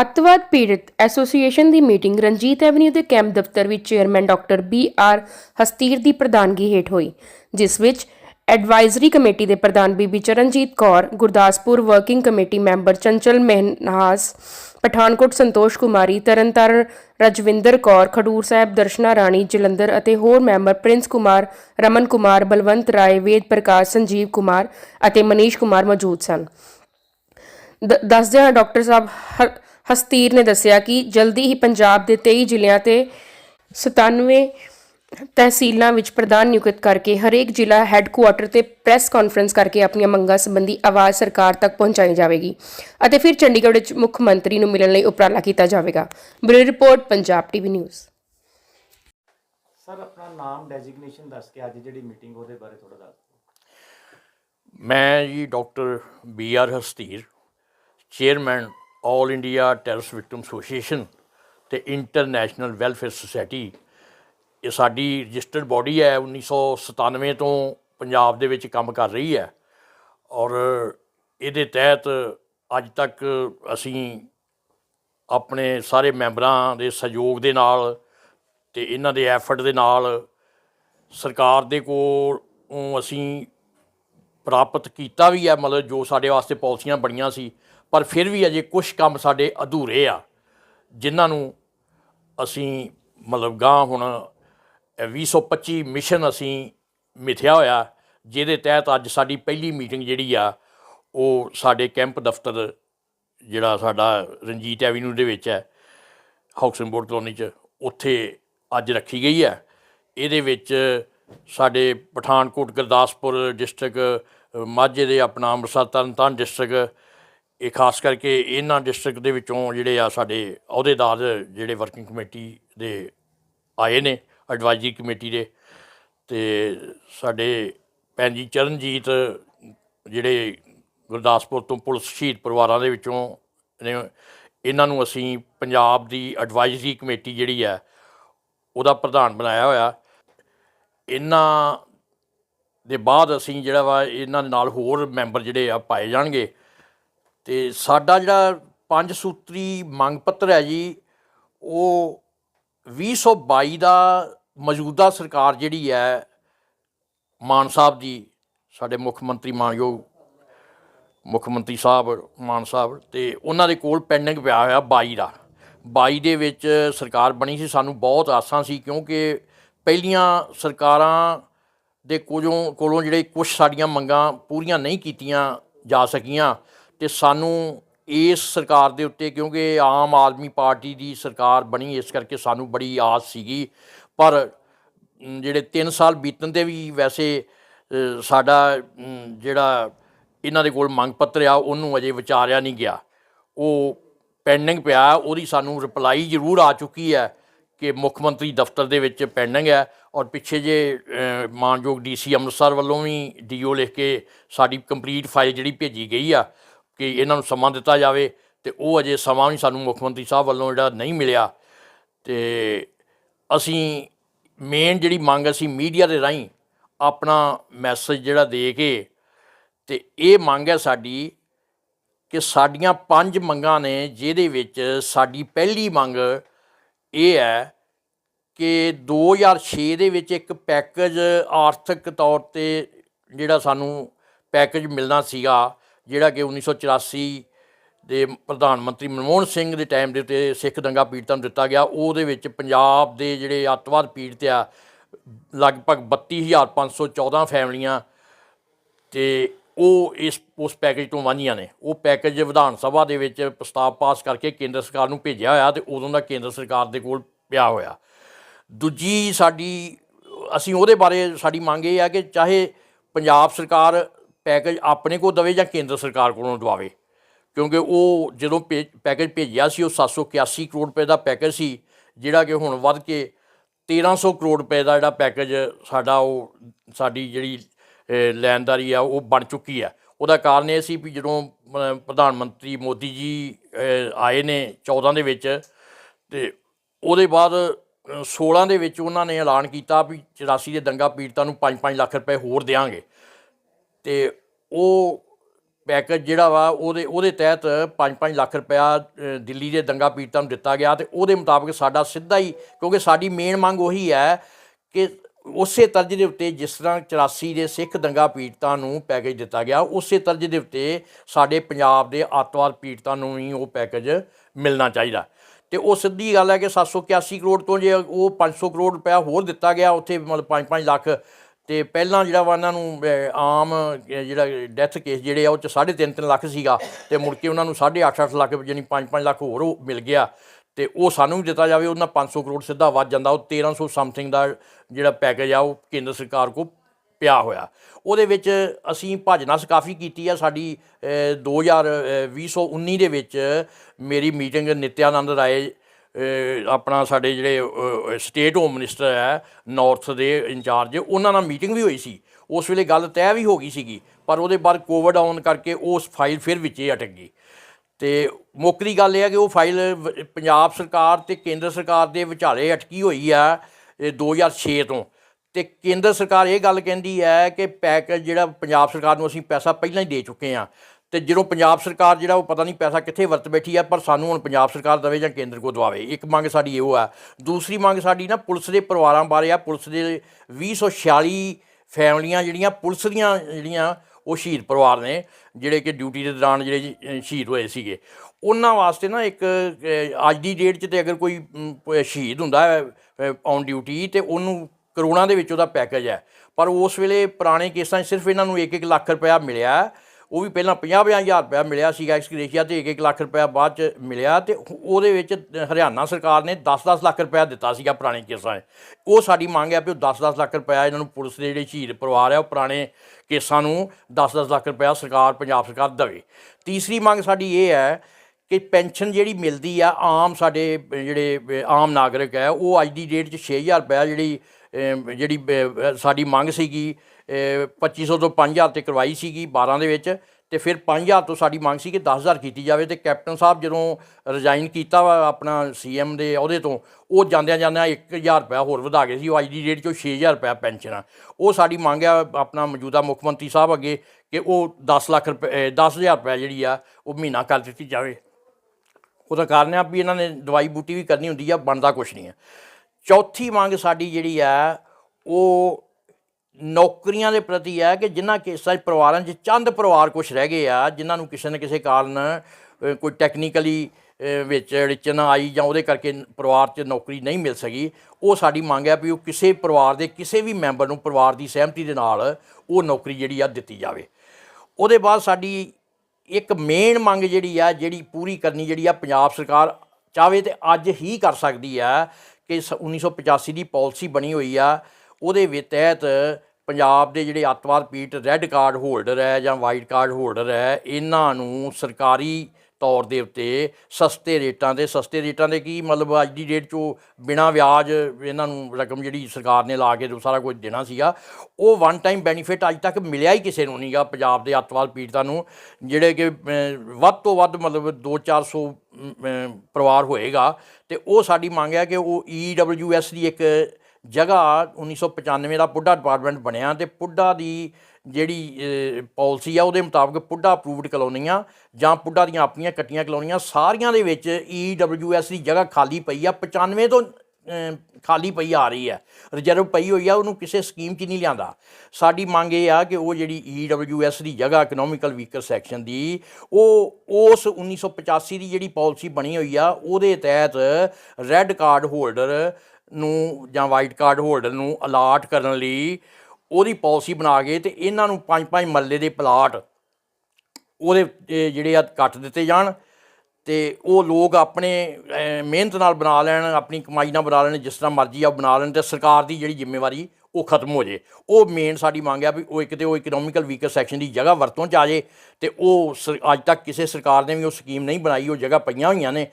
ਅੱਤਵਾਦ ਪੀੜਤ ਐਸੋਸੀਏਸ਼ਨ ਦੀ ਮੀਟਿੰਗ ਰਣਜੀਤ ਐਵਨਿਊ ਦੇ ਕੈਂਪ ਦਫ਼ਤਰ ਵਿੱਚ chairman doctor B R Hastir ਦੀ ਪ੍ਰਧਾਨਗੀ ਹੇਠ ਹੋਈ, ਜਿਸ ਵਿੱਚ ਐਡਵਾਈਜ਼ਰੀ ਕਮੇਟੀ ਦੇ ਪ੍ਰਧਾਨ ਬੀਬੀ Charanjit Kaur, Gurdaspur working committee member Chanchal Mahinas, Pathankot Santosh Kumari Tarn Taran Rajwinder Kaur, Khadoor Sahib Darshana Rani, Jalandhar ਅਤੇ ਹੋਰ ਮੈਂਬਰ ਪ੍ਰਿੰਸ ਕੁਮਾਰ, ਰਮਨ ਕੁਮਾਰ, ਬਲਵੰਤ ਰਾਏ, ਵੇਦ ਪ੍ਰਕਾਸ਼, ਸੰਜੀਵ ਕੁਮਾਰ ਅਤੇ ਮਨੀਸ਼ ਕੁਮਾਰ ਮੌਜੂਦ ਸਨ। ਦ- ਦੱਸਦਿਆਂ ਡਾਕਟਰ ਸਾਹਿਬ ਹ- ਹਸਤੀਰ ਨੇ ਦੱਸਿਆ ਕਿ ਜਲਦੀ ਹੀ ਪੰਜਾਬ ਦੇ 23 ਜ਼ਿਲ੍ਹਿਆਂ ਤੇ 97 ਤਹਿਸੀਲਾਂ ਵਿੱਚ ਪ੍ਰਧਾਨ ਨਿਯੁਕਤ ਕਰਕੇ ਹਰੇਕ ਜ਼ਿਲ੍ਹਾ ਹੈੱਡਕੁਆਟਰ ਤੇ ਪ੍ਰੈਸ ਕਾਨਫਰੰਸ ਕਰਕੇ ਆਪਣੀਆਂ ਮੰਗਾਂ ਸੰਬੰਧੀ ਆਵਾਜ਼ ਸਰਕਾਰ ਤੱਕ ਪਹੁੰਚਾਈ ਜਾਵੇਗੀ ਅਤੇ ਫਿਰ ਚੰਡੀਗੜ੍ਹ ਵਿੱਚ ਮੁੱਖ ਮੰਤਰੀ ਨੂੰ ਮਿਲਣ ਲਈ ਉਪਰਾਲਾ ਕੀਤਾ ਜਾਵੇਗਾ। Bureau report Punjab TV news. Sir ਆਪਣਾ ਨਾਮ ਡੈਜ਼ਿਗਨੇਸ਼ਨ ਦੱਸ ਕੇ ਅੱਜ ਜਿਹੜੀ ਮੀਟਿੰਗ ਉਹਦੇ ਬਾਰੇ ਥੋੜਾ ਦੱਸ ਦਿਓ। ਮੈਂ ਜੀ doctor B R Hastir chairman all India terrorist victim association ਤੇ ਇੰਟਰਨੈਸ਼ਨਲ ਵੈਲਫੇਅਰ ਸੁਸਾਇਟੀ ਇਹ ਸਾਡੀ ਰਜਿਸਟਰਡ ਬਾਡੀ ਹੈ 1997 ਤੋਂ ਪੰਜਾਬ ਦੇ ਵਿੱਚ ਕੰਮ ਕਰ ਰਹੀ ਹੈ। ਔਰ ਇਹਦੇ ਤਹਿਤ ਅੱਜ ਤੱਕ ਅਸੀਂ ਆਪਣੇ ਸਾਰੇ ਮੈਂਬਰਾਂ ਦੇ ਸਹਿਯੋਗ ਦੇ ਨਾਲ ਤੇ ਇਹਨਾਂ ਦੇ ਐਫਰਟ ਦੇ ਨਾਲ ਸਰਕਾਰ ਦੇ ਕੋਲ ਅਸੀਂ ਪ੍ਰਾਪਤ ਕੀਤਾ ਵੀ ਹੈ, ਮਤਲਬ ਜੋ ਸਾਡੇ ਵਾਸਤੇ ਪਾਲਿਸੀਆਂ ਬਣੀਆਂ ਸੀ ਪਰ ਫਿਰ ਵੀ ਅਜੇ ਕੁਝ ਕੰਮ ਸਾਡੇ ਅਧੂਰੇ ਆ, ਜਿਨ੍ਹਾਂ ਨੂੰ ਅਸੀਂ ਮਤਲਬ ਗਾਂ ਹੁਣ ਇਹ 2025 ਮਿਸ਼ਨ ਅਸੀਂ ਮਿਥਿਆ ਹੋਇਆ, ਜਿਹਦੇ ਤਹਿਤ ਅੱਜ ਸਾਡੀ ਪਹਿਲੀ ਮੀਟਿੰਗ ਜਿਹੜੀ ਆ, ਉਹ ਸਾਡੇ ਕੈਂਪ ਦਫ਼ਤਰ ਜਿਹੜਾ ਸਾਡਾ ਰਣਜੀਤ ਐਵੀਨਿਊ ਦੇ ਵਿੱਚ ਹੈ, ਹਾਊਸਿੰਗ ਬੋਰਡ ਕਲੋਨੀ 'ਚ, ਉੱਥੇ ਅੱਜ ਰੱਖੀ ਗਈ ਹੈ। ਇਹਦੇ ਵਿੱਚ ਸਾਡੇ ਪਠਾਨਕੋਟ, ਗੁਰਦਾਸਪੁਰ ਡਿਸਟ੍ਰਿਕਟ, ਮਾਝੇ ਦੇ ਆਪਣਾ ਅੰਮ੍ਰਿਤਸਰ, ਤਰਨਤਾਰਨ ਡਿਸਟ੍ਰਿਕਟ ਇਹ ਖਾਸ ਕਰਕੇ ਇਹਨਾਂ ਡਿਸਟ੍ਰਿਕਟ ਦੇ ਵਿੱਚੋਂ ਜਿਹੜੇ ਆ ਸਾਡੇ ਅਹੁਦੇਦਾਰ ਜਿਹੜੇ ਵਰਕਿੰਗ ਕਮੇਟੀ ਦੇ ਆਏ ਨੇ ਐਡਵਾਈਜ਼ਰੀ ਕਮੇਟੀ ਦੇ ਤੇ ਸਾਡੇ ਭੈਣ ਜੀ ਚਰਨਜੀਤ ਜਿਹੜੇ ਗੁਰਦਾਸਪੁਰ ਤੋਂ ਪੁਲਿਸ ਸ਼ਹੀਦ ਪਰਿਵਾਰਾਂ ਦੇ ਵਿੱਚੋਂ ਨੇ, ਇਹਨਾਂ ਨੂੰ ਅਸੀਂ ਪੰਜਾਬ ਦੀ ਐਡਵਾਈਜ਼ਰੀ ਕਮੇਟੀ ਜਿਹੜੀ ਹੈ ਉਹਦਾ ਪ੍ਰਧਾਨ ਬਣਾਇਆ ਹੋਇਆ। ਇਹਨਾਂ ਦੇ ਬਾਅਦ ਅਸੀਂ ਜਿਹੜਾ ਵਾ, ਇਹਨਾਂ ਨਾਲ ਹੋਰ ਮੈਂਬਰ ਜਿਹੜੇ ਆ ਪਾਏ ਜਾਣਗੇ। ਤੇ ਸਾਡਾ ਜਿਹੜਾ ਪੰਜ ਸੂਤਰੀ ਮੰਗ ਪੱਤਰ ਹੈ ਜੀ, ਉਹ 2022 ਦਾ ਮੌਜੂਦਾ ਸਰਕਾਰ ਜਿਹੜੀ ਹੈ, ਮਾਨ ਸਾਹਿਬ ਦੀ ਸਾਡੇ ਮੁੱਖ ਮੰਤਰੀ ਮਾਨਯੋਗ ਮੁੱਖ ਮੰਤਰੀ ਸਾਹਿਬ, ਮਾਨ ਸਾਹਿਬ, ਤੇ ਉਹਨਾਂ ਦੇ ਕੋਲ ਪੈਂਡਿੰਗ ਪਿਆ ਹੋਇਆ 22 ਦਾ। 22 ਦੇ ਵਿੱਚ ਸਰਕਾਰ ਬਣੀ ਸੀ, ਸਾਨੂੰ ਬਹੁਤ ਆਸਾਂ ਸੀ, ਕਿਉਂਕਿ ਪਹਿਲੀਆਂ ਸਰਕਾਰਾਂ ਦੇ ਕੋਲੋਂ ਕੋਲੋਂ ਜਿਹੜੇ ਕੁਝ ਸਾਡੀਆਂ ਮੰਗਾਂ ਪੂਰੀਆਂ ਨਹੀਂ ਕੀਤੀਆਂ ਜਾ ਸਕੀਆਂ। ਤੇ ਸਾਨੂੰ ਇਸ ਸਰਕਾਰ ਦੇ ਉੱਤੇ ਕਿਉਂਕਿ ਆਮ ਆਦਮੀ ਪਾਰਟੀ ਦੀ ਸਰਕਾਰ ਬਣੀ ਇਸ ਕਰਕੇ ਸਾਨੂੰ ਬੜੀ ਆਸ ਸੀਗੀ। ਪਰ ਜਿਹੜੇ 3 ਸਾਲ ਬੀਤਣ ਦੇ ਵੀ ਵੈਸੇ ਸਾਡਾ ਜਿਹੜਾ ਇਹਨਾਂ ਦੇ ਕੋਲ ਮੰਗ ਪੱਤਰ ਆ ਉਹਨੂੰ ਅਜੇ ਵਿਚਾਰਿਆ ਨਹੀਂ ਗਿਆ। ਉਹ ਪੈਂਡਿੰਗ ਪਿਆ ਉਹਦੀ ਸਾਨੂੰ ਰਿਪਲਾਈ ਜ਼ਰੂਰ ਆ ਚੁੱਕੀ ਹੈ ਕਿ ਮੁੱਖ ਮੰਤਰੀ ਦਫ਼ਤਰ ਦੇ ਵਿੱਚ ਪੈਂਡਿੰਗ ਹੈ। ਔਰ ਪਿੱਛੇ ਜੇ ਅ, ਮਾਨਯੋਗ ਡੀਸੀ ਅੰਮ੍ਰਿਤਸਰ ਵੱਲੋਂ ਵੀ ਡੀਓ ਲਿਖ ਕੇ ਸਾਡੀ ਕੰਪਲੀਟ ਫਾਈਲ ਜਿਹੜੀ ਭੇਜੀ ਗਈ ਆ ਕਿ ਇਹਨਾਂ ਨੂੰ ਸਮਾਂ ਦਿੱਤਾ ਜਾਵੇ ਤੇ ਉਹ ਅਜੇ ਸਮਾਂ ਵੀ ਸਾਨੂੰ ਮੁੱਖ ਮੰਤਰੀ ਸਾਹਿਬ ਵੱਲੋਂ ਜਿਹੜਾ ਨਹੀਂ ਮਿਲਿਆ। ਤੇ ਅਸੀਂ ਮੇਨ ਜਿਹੜੀ ਮੰਗ ਅਸੀਂ ਮੀਡੀਆ ਦੇ ਰਾਹੀਂ ਆਪਣਾ ਮੈਸੇਜ ਜਿਹੜਾ ਦੇ ਕੇ ਤੇ ਇਹ ਮੰਗ ਹੈ ਸਾਡੀ ਕਿ ਸਾਡੀਆਂ ਪੰਜ ਮੰਗਾਂ ਨੇ ਜਿਹਦੇ ਵਿੱਚ ਸਾਡੀ ਪਹਿਲੀ ਮੰਗ ਇਹ ਹੈ ਕਿ 2006 ਦੇ ਵਿੱਚ ਇੱਕ ਪੈਕੇਜ ਆਰਥਿਕ ਤੌਰ ਤੇ ਜਿਹੜਾ ਸਾਨੂੰ ਪੈਕੇਜ ਮਿਲਣਾ ਸੀਗਾ ਜਿਹੜਾ ਕਿ 1984 ਦੇ ਪ੍ਰਧਾਨ ਮੰਤਰੀ ਮਨਮੋਹਨ ਸਿੰਘ ਦੇ ਟਾਈਮ ਦੇ ਉੱਤੇ ਸਿੱਖ ਦੰਗਾ ਪੀੜਤਾਂ ਨੂੰ ਦਿੱਤਾ ਗਿਆ, ਉਹਦੇ ਵਿੱਚ ਪੰਜਾਬ ਦੇ ਜਿਹੜੇ ਅੱਤਵਾਦ ਪੀੜਤ ਆ, ਲਗਭਗ 32514 ਫੈਮਲੀਆਂ ਤੇ ਉਹ ਇਸ, ਉਸ ਪੈਕੇਜ ਤੋਂ ਵਾਂਝੀਆਂ ਨੇ। ਉਹ ਪੈਕੇਜ ਵਿਧਾਨ ਸਭਾ ਦੇ ਵਿੱਚ ਪ੍ਰਸਤਾਵ ਪਾਸ ਕਰਕੇ ਕੇਂਦਰ ਸਰਕਾਰ ਨੂੰ ਭੇਜਿਆ ਹੋਇਆ ਤੇ ਉਦੋਂ ਦਾ ਕੇਂਦਰ ਸਰਕਾਰ ਦੇ ਕੋਲ ਪਿਆ ਹੋਇਆ। ਦੂਜੀ ਸਾਡੀ, ਅਸੀਂ ਉਹਦੇ ਬਾਰੇ ਸਾਡੀ ਮੰਗ ਇਹ ਆ ਕਿ ਚਾਹੇ ਪੰਜਾਬ ਸਰਕਾਰ ਪੈਕੇਜ ਆਪਣੇ ਕੋਲ ਦਵੇ ਜਾਂ ਕੇਂਦਰ ਸਰਕਾਰ ਕੋਲੋਂ ਦਵਾਵੇ? ਕਿਉਂਕਿ ਉਹ ਜਦੋਂ ਭੇ- ਪੈਕੇਜ ਭੇਜਿਆ ਸੀ ਉਹ 781 ਕਰੋੜ ਰੁਪਏ ਦਾ ਪੈਕੇਜ ਸੀ ਜਿਹੜਾ ਕਿ ਹੁਣ ਵੱਧ ਕੇ 1300 ਕਰੋੜ ਰੁਪਏ ਦਾ ਜਿਹੜਾ ਪੈਕੇਜ ਸਾਡਾ ਉਹ ਸਾਡੀ ਜਿਹੜੀ ਲੈਣਦਾਰੀ ਆ ਉਹ ਬਣ ਚੁੱਕੀ ਆ। ਉਹਦਾ ਕਾਰਨ ਇਹ ਸੀ ਵੀ ਜਦੋਂ ਪ੍ਰਧਾਨ ਮੰਤਰੀ ਮੋਦੀ ਜੀ ਆਏ ਨੇ 14 ਦੇ ਵਿੱਚ ਤੇ ਉਹਦੇ ਬਾਅਦ ਅ, 16 ਦੇ ਵਿੱਚ ਉਹਨਾਂ ਨੇ ਐਲਾਨ ਕੀਤਾ ਵੀ 84 ਦੇ ਦੰਗਾ ਪੀੜਤਾਂ ਨੂੰ 5-5 ਲੱਖ ਰੁਪਏ ਹੋਰ ਦੇਵਾਂਗੇ ਤੇ ਉਹ ਪੈਕੇਜ ਜਿਹੜਾ ਵਾ, ਉਹਦੇ ਉਹਦੇ ਤਹਿਤ 5-5 ਲੱਖ ਰੁਪਇਆ ਦਿੱਲੀ ਦੇ ਦੰਗਾ ਪੀੜਤਾਂ ਨੂੰ ਦਿੱਤਾ ਗਿਆ ਤੇ ਉਹਦੇ ਮੁਤਾਬਕ ਸਾਡਾ ਸਿੱਧਾ ਹੀ, ਕਿਉਂਕਿ ਸਾਡੀ ਮੇਨ ਮੰਗ ਉਹੀ ਹੈ ਕਿ ਉਸੇ ਤਰਜ਼ ਦੇ ਉੱਤੇ ਜਿਸ ਤਰ੍ਹਾਂ 84 ਦੇ ਸਿੱਖ ਦੰਗਾ ਪੀੜਤਾਂ ਨੂੰ ਪੈਕੇਜ ਦਿੱਤਾ ਗਿਆ, ਉਸੇ ਤਰਜ਼ ਦੇ ਉੱਤੇ ਸਾਡੇ ਪੰਜਾਬ ਦੇ ਅੱਤਵਾਦ ਪੀੜਤਾਂ ਨੂੰ ਵੀ ਉਹ ਪੈਕੇਜ ਮਿਲਣਾ ਚਾਹੀਦਾ। ਤੇ ਉਹ ਸਿੱਧੀ ਗੱਲ ਹੈ ਕਿ 781 ਕਰੋੜ ਤੋਂ ਜੇ ਉਹ 500 ਕਰੋੜ ਰੁਪਇਆ ਹੋਰ ਦਿੱਤਾ ਗਿਆ, ਉੱਥੇ ਮਤਲਬ 5-5 ਲੱਖ ਤੇ ਪਹਿਲਾਂ ਜਿਹੜਾ ਵਾ ਇਹਨਾਂ ਨੂੰ ਆਮ ਜਿਹੜਾ ਡੈਥ ਕੇਸ ਜਿਹੜੇ ਆ ਉਹ ਚ 3.5 ਲੱਖ ਸੀਗਾ ਤੇ ਮੁੜ ਕੇ ਉਹਨਾਂ ਨੂੰ 8.5 ਲੱਖ ਯਾਨੀ 5-5 ਲੱਖ ਹੋਰ ਉਹ ਮਿਲ ਗਿਆ ਤੇ ਉਹ ਸਾਨੂੰ ਵੀ ਦਿੱਤਾ ਜਾਵੇ ਉਹਨਾਂ 500 ਕਰੋੜ ਸਿੱਧਾ ਵੱਧ ਜਾਂਦਾ ਉਹ 1300 ਸਮਥਿੰਗ ਦਾ ਜਿਹੜਾ ਪੈਕੇਜ ਆ ਉਹ ਕੇਂਦਰ ਸਰਕਾਰ ਕੋ ਪਿਆ ਹੋਇਆ। ਉਹਦੇ ਵਿੱਚ ਅਸੀਂ ਭੱਜ ਨੱਸ ਕਾਫੀ ਕੀਤੀ ਆ ਸਾਡੀ ਅਹ, 2019 ਦੇ ਵਿੱਚ ਮੇਰੀ ਮੀਟਿੰਗ ਨਿਤਿਆਨੰਦ ਰਾਏ ਆਪਣਾ ਸਾਡੇ ਜਿਹੜੇ ਸਟੇਟ ਹੋਮ ਮਿਨਿਸਟਰ ਹੈ ਨਾਰਥ ਦੇ ਇੰਚਾਰਜ ਉਹਨਾਂ ਨਾਲ ਮੀਟਿੰਗ ਵੀ ਹੋਈ ਸੀ। ਉਸ ਵੇਲੇ ਗੱਲ ਤੈਅ ਵੀ ਹੋ ਗਈ ਸੀਗੀ, ਪਰ ਉਹਦੇ ਬਾਅਦ ਕੋਵਿਡ ਆਉਣ ਕਰਕੇ ਉਸ ਫਾਈਲ ਫਿਰ ਵਿੱਚ ਹੀ ਅਟਕ ਗਈ। ਤੇ ਮੁੱਖ ਗੱਲ ਇਹ ਹੈ ਕਿ ਉਹ ਫਾਈਲ ਪੰਜਾਬ ਸਰਕਾਰ ਤੇ ਕੇਂਦਰ ਸਰਕਾਰ ਦੇ ਵਿਚਾਲੇ ਅਟਕੀ ਹੋਈ ਆ, ਇਹ 2006 ਤੋਂ। ਤੇ ਕੇਂਦਰ ਸਰਕਾਰ ਇਹ ਗੱਲ ਕਹਿੰਦੀ ਹੈ ਕਿ ਪੈਕੇਜ ਜਿਹੜਾ ਪੰਜਾਬ ਸਰਕਾਰ ਨੂੰ ਅਸੀਂ ਪੈਸਾ ਪਹਿਲਾਂ ਹੀ ਦੇ ਚੁੱਕੇ ਆ ਤੇ ਜਦੋਂ ਪੰਜਾਬ ਸਰਕਾਰ ਜਿਹੜਾ ਉਹ ਪਤਾ ਨਹੀਂ ਪੈਸਾ ਕਿੱਥੇ ਵਰਤ ਬੈਠੀ ਆ, ਪਰ ਸਾਨੂੰ ਹੁਣ ਪੰਜਾਬ ਸਰਕਾਰ ਦਵੇ ਜਾਂ ਕੇਂਦਰ ਕੋ ਦਵਾਵੇ। ਇੱਕ ਮੰਗ ਸਾਡੀ ਇਹੋ ਆ। ਦੂਸਰੀ ਮੰਗ ਸਾਡੀ ਨਾ ਪੁਲਿਸ ਦੇ ਪਰਿਵਾਰਾਂ ਬਾਰੇ ਆ। ਪੁਲਿਸ ਦੇ 2046 ਫੈਮਲੀਆਂ ਜਿਹੜੀਆਂ, ਪੁਲਿਸ ਦੀਆਂ ਜਿਹੜੀਆਂ, ਉਹ ਸ਼ਹੀਦ ਪਰਿਵਾਰ ਨੇ, ਜਿਹੜੇ ਕਿ ਡਿਊਟੀ ਦੇ ਦੌਰਾਨ ਜਿਹੜੇ ਸ਼ਹੀਦ ਹੋਏ ਸੀਗੇ। ਉਹਨਾਂ ਵਾਸਤੇ ਨਾ ਇੱਕ ਅੱਜ ਦੀ ਡੇਟ 'ਚ ਤੇ ਅਗਰ ਕੋਈ ਸ਼ਹੀਦ ਹੁੰਦਾ ਹੈ ਔਨ ਡਿਊਟੀ ਤੇ ਉਹਨੂੰ ਕਰੋੜਾਂ ਦੇ ਵਿੱਚ ਉਹਦਾ ਪੈਕੇਜ ਹੈ। ਪਰ ਉਸ ਵੇਲੇ ਪੁਰਾਣੇ ਕੇਸਾਂ 'ਚ ਸਿਰਫ ਇਹਨਾਂ ਨੂੰ 1-1 ਲੱਖ ਰੁਪਇਆ ਮਿਲਿਆ। ਉਹ ਵੀ ਪਹਿਲਾਂ 50-50 ਹਜ਼ਾਰ ਰੁਪਇਆ ਮਿਲਿਆ ਸੀਗਾ ਐਕਸਗ੍ਰੇਸ਼ੀਆ ਤੇ 1-1 ਲੱਖ ਰੁਪਇਆ ਬਾਅਦ 'ਚ ਮਿਲਿਆ ਤੇ ਉਹਦੇ ਵਿੱਚ ਹਰਿਆਣਾ ਸਰਕਾਰ ਨੇ 10-10 ਲੱਖ ਰੁਪਇਆ ਦਿੱਤਾ ਸੀਗਾ ਪੁਰਾਣੇ ਕੇਸਾਂ 'ਚ ਉਹ ਸਾਡੀ ਮੰਗ ਹੈ ਵੀ ਉਹ 10-10 ਲੱਖ ਰੁਪਇਆ ਇਹਨਾਂ ਨੂੰ ਪੁਲਿਸ ਦੇ ਜਿਹੜੇ ਸ਼ਹੀਦ ਪਰਿਵਾਰ ਹੈ ਉਹ ਪੁਰਾਣੇ ਕੇਸਾਂ ਨੂੰ 10-10 ਲੱਖ ਰੁਪਇਆ ਸਰਕਾਰ, ਪੰਜਾਬ ਸਰਕਾਰ ਦੇਵੇ। ਤੀਸਰੀ ਮੰਗ ਸਾਡੀ ਇਹ ਹੈ ਕਿ ਪੈਨਸ਼ਨ ਜਿਹੜੀ ਮਿਲਦੀ ਆ, ਆਮ ਸਾਡੇ ਜਿਹੜੇ, ਆਮ ਨਾਗਰਿਕ ਹੈ, ਉਹ ਅੱਜ ਦੀ ਡੇਟ 'ਚ 6000 ਰੁਪਇਆ ਜਿਹੜੀ ਜਿਹੜੀ ਸਾਡੀ ਮੰਗ ਸੀਗੀ 2500 ਤੋਂ 5000 ਤੇ ਕਰਵਾਈ ਸੀਗੀ 12 ਦੇ ਵਿੱਚ। ਤੇ ਫਿਰ 5000 ਤੋਂ ਸਾਡੀ ਮੰਗ ਸੀ ਕਿ 10000 ਕੀਤੀ ਜਾਵੇ। ਤੇ ਕੈਪਟਨ ਸਾਹਿਬ ਜਦੋਂ ਰਿਜ਼ਾਈਨ ਕੀਤਾ ਵਾ ਆਪਣਾ ਸੀਐਮ ਦੇ ਅਹੁਦੇ ਤੋਂ, ਉਹ ਜਾਂਦਿਆਂ ਜਾਂਦਿਆਂ 1000 ਰੁਪਇਆ ਹੋਰ ਵਧਾ ਗਏ ਸੀ। ਉਹ ਅੱਜ ਦੀ ਡੇਟ 'ਚੋਂ ਉਹ 6000 ਰੁਪਇਆ ਪੈਨਸ਼ਨ ਆ। ਉਹ ਸਾਡੀ ਮੰਗ ਆ ਆਪਣਾ ਮੌਜੂਦਾ ਮੁੱਖ ਮੰਤਰੀ ਸਾਹਿਬ ਅੱਗੇ ਕਿ ਉਹ 10 ਲੱਖ ਰੁਪਏ 10000 ਰੁਪਇਆ ਜਿਹੜੀ ਆ, ਉਹ ਮਹੀਨਾ ਕਰ ਦਿੱਤੀ ਜਾਵੇ। ਉਹਦਾ ਕਾਰਨ ਆ ਵੀ ਇਹਨਾਂ ਨੇ ਦਵਾਈ ਬੂਟੀ ਵੀ ਕਰਨੀ ਹੁੰਦੀ ਆ, ਬਣਦਾ ਕੁਛ ਨਹੀਂ ਆ। ਚੌਥੀ ਮੰਗ ਸਾਡੀ ਜਿਹੜੀ ਆ, ਉਹ ਨੌਕਰੀਆਂ ਦੇ ਪ੍ਰਤੀ ਹੈ ਕਿ ਜਿਨ੍ਹਾਂ ਕੇਸਾਂ 'ਚ ਪਰਿਵਾਰਾਂ 'ਚ ਚੰਦ ਪਰਿਵਾਰ ਕੁਛ ਰਹਿ ਗਏ ਆ, ਜਿਨ੍ਹਾਂ ਨੂੰ ਕਿਸੇ ਨਾ ਕਿਸੇ ਕਾਰਨ ਕੋਈ ਟੈਕਨੀਕਲੀ ਵਿੱਚ ਰਿਚਨ ਆਈ ਜਾਂ ਉਹਦੇ ਕਰਕੇ ਪਰਿਵਾਰ 'ਚ ਨੌਕਰੀ ਨਹੀਂ ਮਿਲ ਸਕੀ, ਉਹ ਸਾਡੀ ਮੰਗ ਹੈ ਵੀ ਉਹ ਕਿਸੇ ਪਰਿਵਾਰ ਦੇ ਕਿਸੇ ਵੀ ਮੈਂਬਰ ਨੂੰ ਪਰਿਵਾਰ ਦੀ ਸਹਿਮਤੀ ਦੇ ਨਾਲ ਉਹ ਨੌਕਰੀ ਜਿਹੜੀ ਆ ਦਿੱਤੀ ਜਾਵੇ। ਉਹਦੇ ਬਾਅਦ ਸਾਡੀ ਇੱਕ ਮੇਨ ਮੰਗ ਜਿਹੜੀ ਆ, ਜਿਹੜੀ ਪੂਰੀ ਕਰਨੀ ਜਿਹੜੀ ਆ ਪੰਜਾਬ ਸਰਕਾਰ ਚਾਹਵੇ ਤੇ ਅੱਜ ਹੀ ਕਰ ਸਕਦੀ ਆ ਕਿ ਸ- 1985 ਦੀ ਪਾਲਿਸੀ ਬਣੀ ਹੋਈ ਆ ਉਹਦੇ ਵਿੱਚ ਤਹਿਤ ਪੰਜਾਬ ਦੇ ਜਿਹੜੇ ਅੱਤਵਾਦ ਪੀਟ ਰੈੱਡ ਕਾਰਡ ਹੋਲਡਰ ਹੈ ਜਾਂ ਵਾਈਟ ਕਾਰਡ ਹੋਲਡਰ ਹੈ, ਇਹਨਾਂ ਨੂੰ ਸਰਕਾਰੀ ਤੌਰ ਦੇ ਉੱਤੇ ਸਸਤੇ ਰੇਟਾਂ ਦੇ, ਸਸਤੇ ਰੇਟਾਂ ਦੇ ਕੀ ਮਤਲਬ ਅੱਜ ਦੀ ਡੇਟ 'ਚੋਂ ਬਿਨਾ ਵਿਆਜ ਇਹਨਾਂ ਨੂੰ ਰਕਮ ਜਿਹੜੀ ਸਰਕਾਰ ਨੇ ਲਾ ਕੇ ਤੇ ਸਾਰਾ ਕੁਝ ਦੇਣਾ ਸੀਗਾ। ਉਹ ਵਨ ਟਾਈਮ ਬੈਨੀਫਿਟ ਅੱਜ ਤੱਕ ਮਿਲਿਆ ਹੀ ਕਿਸੇ ਨੂੰ ਨਹੀਂਗਾ ਪੰਜਾਬ ਦੇ ਅੱਤਵਾਦ ਪੀੜਤਾਂ ਨੂੰ, ਜਿਹੜੇ ਕਿ ਵੱਧ ਤੋਂ ਵੱਧ ਮਤਲਬ 2-400 ਪਰਿਵਾਰ ਹੋਏਗਾ। ਤੇ ਉਹ ਸਾਡੀ ਮੰਗ ਹੈ ਕਿ ਉਹ ਈਡਬਲਯੂਐਸ ਦੀ ਇੱਕ ਜਗ੍ਹਾ 1995 ਦਾ ਪੁੱਡਾ ਡਿਪਾਰਟਮੈਂਟ ਬਣਿਆ ਤੇ ਪੁੱਡਾ ਦੀ ਜਿਹੜੀ ਪਾਲਿਸੀ ਆ ਉਹਦੇ ਮੁਤਾਬਕ ਪੁੱਡਾ ਅਪਰੂਵਡ ਕਲੋਨੀਆਂ ਜਾਂ ਪੁੱਡਾ ਦੀਆਂ ਆਪਣੀਆਂ ਕੱਟੀਆਂ ਕਲੋਨੀਆਂ ਸਾਰੀਆਂ ਦੇ ਵਿੱਚ ਈਡਬਲਯੂਐਸ ਦੀ ਜਗ੍ਹਾ ਖਾਲੀ ਪਈ ਆ 95 ਤੋਂ ਖਾਲੀ ਪਈ ਆ ਰਹੀ ਹੈ ਰਿਜ਼ਰਵ ਪਈ ਹੋਈ ਆ, ਉਹਨੂੰ ਕਿਸੇ ਸਕੀਮ 'ਚ ਨਹੀਂ ਲਿਆਂਦਾ। ਸਾਡੀ ਮੰਗ ਇਹ ਆ ਕਿ ਉਹ ਜਿਹੜੀ ਈਡਬਲਯੂਐਸ ਦੀ ਜਗ੍ਹਾ ਇਕਨੋਮਿਕਲ ਵੀਕਰ ਸੈਕਸ਼ਨ ਦੀ, ਉਹ ਉਸ 1985 ਦੀ ਜਿਹੜੀ ਪਾਲਿਸੀ ਬਣੀ ਹੋਈ ਆ, ਉਹਦੇ ਤਹਿਤ ਰੈੱਡ ਕਾਰਡ ਹੋਲਡਰ ਨੂੰ ਜਾਂ ਵਾਈਟ ਕਾਰਡ ਹੋਲਡਰ ਨੂੰ ਅਲਾਟ ਕਰਨ ਲਈ ਉਹਦੀ ਪਾਲਿਸੀ ਬਣਾ ਕੇ ਤੇ ਇਹਨਾਂ ਨੂੰ ਪੰਜ ਪੰਜ ਮੱਲੇ ਦੇ ਪਲਾਟ ਉਹਦੇ ਜਿਹੜੇ ਆ ਕੱਟ ਦਿੱਤੇ ਜਾਣ ਤੇ ਉਹ ਲੋਕ ਆਪਣੇ ਮਿਹਨਤ ਨਾਲ ਬਣਾ ਲੈਣ, ਆਪਣੀ ਕਮਾਈ ਨਾਲ ਬਣਾ ਲੈਣ, ਜਿਸ ਤਰ੍ਹਾਂ ਮਰਜ਼ੀ ਆ ਉਹ ਬਣਾ ਲੈਣ ਤੇ ਸਰਕਾਰ ਦੀ ਜਿਹੜੀ ਜ਼ਿੰਮੇਵਾਰੀ ਉਹ ਖਤਮ ਹੋ ਜੇ ਉਹ ਮੇਨ ਸਾਡੀ ਮੰਗ ਆ ਵੀ ਉਹ ਇੱਕ ਤੇ ਉਹ ਇਕਨੋਮਿਕਲ ਵੀਕਰ ਸੈਕਸ਼ਨ ਦੀ ਜਗ੍ਹਾ ਵਰਤੋਂ ਚ ਆ ਜੇ ਤੇ ਉਹ ਸਰ- ਅੱਜ ਤੱਕ ਕਿਸੇ ਸਰਕਾਰ ਨੇ ਵੀ ਉਹ ਸਕੀਮ ਨਹੀਂ ਬਣਾਈ, ਉਹ ਜਗ੍ਹਾ ਪਈਆਂ ਹੋਈਆਂ ਨੇ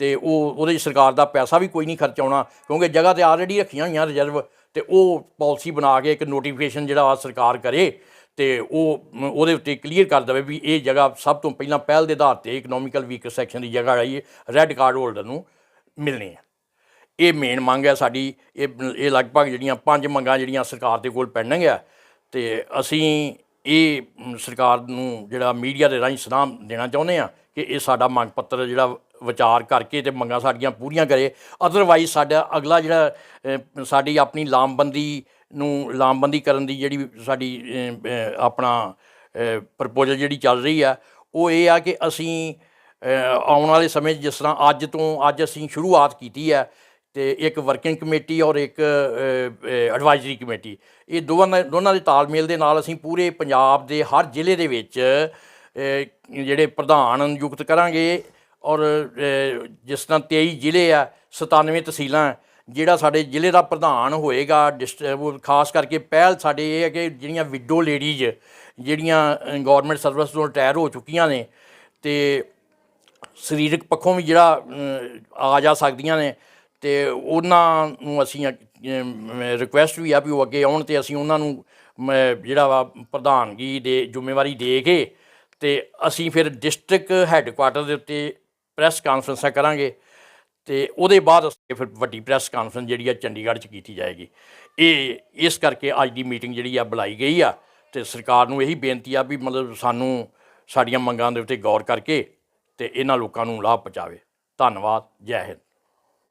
ਤੇ ਉਹ, ਉਹਦੇ 'ਚ ਸਰਕਾਰ ਦਾ ਪੈਸਾ ਵੀ ਕੋਈ ਨਹੀਂ ਖਰਚਾਉਣਾ ਕਿਉਂਕਿ ਜਗ੍ਹਾ ਤੇ ਆਲਰੇਡੀ ਰੱਖੀਆਂ ਹੋਈਆਂ ਰਿਜ਼ਰਵ ਤੇ ਉਹ ਪਾਲਿਸੀ ਬਣਾ ਕੇ ਇੱਕ ਨੋਟੀਫਿਕੇਸ਼ਨ ਜਿਹੜਾ ਵਾ ਸਰਕਾਰ ਕਰੇ, ਤੇ ਉਹ, ਉਹਦੇ ਉੱਤੇ ਕਲੀਅਰ ਕਰ ਦੇਵੇ ਵੀ ਇਹ ਜਗ੍ਹਾ ਸਭ ਤੋਂ ਪਹਿਲਾਂ ਪਹਿਲ ਦੇ ਆਧਾਰ ਤੇ ਇਕਨੋਮਿਕਲ ਵੀਕ ਸੈਕਸ਼ਨ ਦੀ ਜਗ੍ਹਾ ਆਈ ਰੈੱਡ ਕਾਰਡ ਹੋਲਡਰ ਨੂੰ ਮਿਲਣੀ ਹੈ ਇਹ ਮੇਨ ਮੰਗ ਹੈ ਸਾਡੀ, ਇਹ ਇਹ ਲਗਭਗ ਜਿਹੜੀਆਂ ਪੰਜ ਮੰਗਾਂ ਜਿਹੜੀਆਂ ਸਰਕਾਰ ਦੇ ਕੋਲ ਪੈਂਡਿੰਗ ਹੈ ਤੇ ਅਸੀਂ ਇਹ ਸਰਕਾਰ ਨੂੰ ਜਿਹੜਾ ਮੀਡੀਆ ਦੇ ਰਾਹੀਂ ਸਲਾਮ ਦੇਣਾ ਚਾਹੁੰਦੇ ਆ ਕਿ ਇਹ ਸਾਡਾ ਮੰਗ ਪੱਤਰ ਜਿਹੜਾ ਵਿਚਾਰ ਕਰਕੇ ਤੇ ਮੰਗਾਂ ਸਾਡੀਆਂ ਪੂਰੀਆਂ ਕਰੇ। ਅਦਰਵਾਈਜ਼ ਸਾਡਾ ਅਗਲਾ ਜਿਹੜਾ ਸਾਡੀ ਆਪਣੀ ਲਾਮਬੰਦੀ ਨੂੰ, ਲਾਮਬੰਦੀ ਕਰਨ ਦੀ ਜਿਹੜੀ ਸਾਡੀ ਆਪਣਾ ਪ੍ਰਪੋਜ਼ਲ ਜਿਹੜੀ ਚੱਲ ਰਹੀ ਆ, ਉਹ ਇਹ ਆ ਕਿ ਅਸੀਂ ਆਉਣ ਵਾਲੇ ਸਮੇਂ 'ਚ ਜਿਸ ਤਰ੍ਹਾਂ ਅੱਜ ਤੋਂ, ਅੱਜ ਅਸੀਂ ਸ਼ੁਰੂਆਤ ਕੀਤੀ ਹੈ ਤੇ ਇੱਕ ਵਰਕਿੰਗ ਕਮੇਟੀ ਔਰ ਇੱਕ ਐਡਵਾਈਜ਼ਰੀ ਕਮੇਟੀ ਇਹ ਦੋਵਾਂ ਦੋਨਾਂ ਦੇ ਤਾਲਮੇਲ ਦੇ ਨਾਲ ਅਸੀਂ ਪੂਰੇ ਪੰਜਾਬ ਦੇ ਹਰ ਜ਼ਿਲ੍ਹੇ ਦੇ ਵਿੱਚ ਜਿਹੜੇ ਪ੍ਰਧਾਨ ਨਿਯੁਕਤ ਕਰਾਂਗੇ ਔਰ ਜਿਸ ਤਰ੍ਹਾਂ 23 ਜ਼ਿਲ੍ਹੇ ਆ 97 ਤਹਿਸੀਲਾਂ ਜਿਹੜਾ ਸਾਡੇ ਜ਼ਿਲ੍ਹੇ ਦਾ ਪ੍ਰਧਾਨ ਹੋਏਗਾ ਡਿਸਟ- ਖਾਸ ਕਰਕੇ ਪਹਿਲ ਸਾਡੇ ਇਹ ਹੈ ਕਿ ਜਿਹੜੀਆਂ ਵਿਡੋ ਲੇਡੀਜ਼ ਜਿਹੜੀਆਂ ਗਵਰਨਮੈਂਟ ਸਰਵਿਸ ਤੋਂ ਰਿਟਾਇਰ ਹੋ ਚੁੱਕੀਆਂ ਨੇ ਤੇ ਸਰੀਰਕ ਪੱਖੋਂ ਵੀ ਜਿਹੜਾ ਆ ਜਾ ਸਕਦੀਆਂ ਨੇ ਤੇ ਉਹਨਾਂ ਨੂੰ ਅਸੀਂ ਰਿਕੁਐਸਟ ਵੀ ਆ ਵੀ ਉਹ ਅੱਗੇ ਆਉਣ ਤੇ ਅਸੀਂ ਉਹਨਾਂ ਨੂੰ ਮ, ਜਿਹੜਾ ਵਾ ਪ੍ਰਧਾਨਗੀ ਦੇ ਜ਼ਿੰਮੇਵਾਰੀ ਦੇ ਕੇ ਤੇ ਅਸੀਂ ਫਿਰ ਡਿਸਟ੍ਰਿਕਟ ਹੈੱਡਕੁਆਟਰ ਦੇ ਉੱਤੇ ਪ੍ਰੈਸ ਕਾਨਫਰੰਸਾਂ ਕਰਾਂਗੇ ਤੇ ਉਹਦੇ ਬਾਅਦ ਅਸੀਂ ਫਿਰ ਵੱਡੀ ਪ੍ਰੈਸ ਕਾਨਫਰੰਸ ਜਿਹੜੀ ਆ ਚੰਡੀਗੜ੍ਹ 'ਚ ਕੀਤੀ ਜਾਏਗੀ। ਇਹ, ਇਸ ਕਰਕੇ ਅੱਜ ਦੀ ਮੀਟਿੰਗ ਜਿਹੜੀ ਆ ਬੁਲਾਈ ਗਈ ਆ ਤੇ ਸਰਕਾਰ ਨੂੰ ਇਹੀ ਬੇਨਤੀ ਆ ਵੀ ਮਤਲਬ ਸਾਨੂੰ ਸਾਡੀਆਂ ਮੰਗਾਂ ਦੇ ਉੱਤੇ ਗੌਰ ਕਰਕੇ ਤੇ ਇਹਨਾਂ ਲੋਕਾਂ ਨੂੰ ਲਾਭ ਪਹੁੰਚਾਵੇ। ਧੰਨਵਾਦ, ਜੈ ਹਿੰਦ।